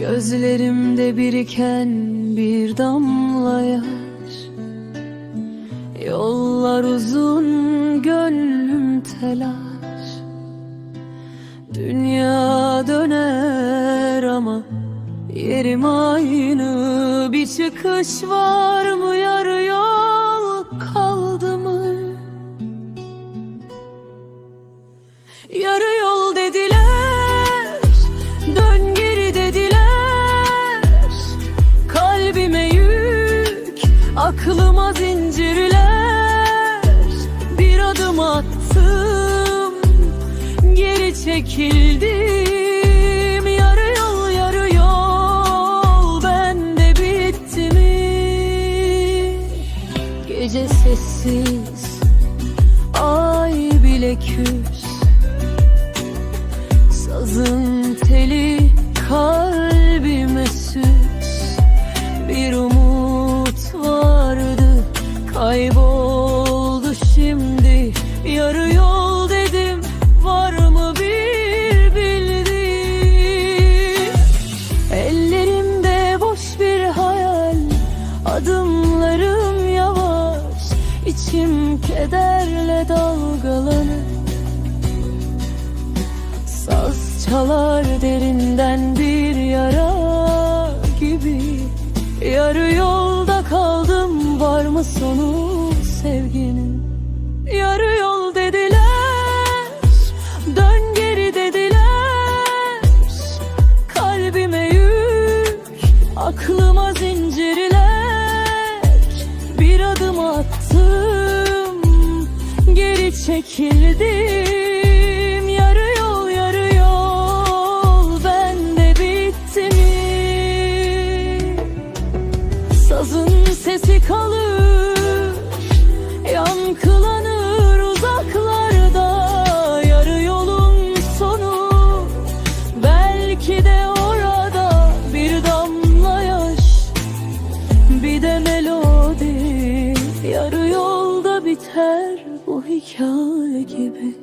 Gözlerimde biriken bir damla yaş. Yollar uzun gönlüm telaş. Dünya döner ama yerim aynı. Bir çıkış var mı? Yarı yol kaldı mı? Yarı Kalbime yük, aklıma zincirler. Bir adım attım, geri çekildim. Yarı yol, yarı yol, bende bitti mi? Gece sessiz, ay bile küs. Sazın teli Bir umut vardı. Kayboldu şimdi. Yarı yol dedim var mı bir bildiğim Ellerimde boş bir hayal Adımlarım yavaş. İçim kederle dalgalanır. Saz çalar derinden Yarı yolda kaldım var mı sonu sevginin? Yarı yol dediler Dön geri dediler. Kalbime yük Aklıma zincirler. Bir adım attım Geri çekildim Sazın sesi kalır Yankılanır uzaklarda. Yarı yolun sonu Belki de orada bir damla yaş Bir de melodi. Yarı yolda biter bu hikaye gibi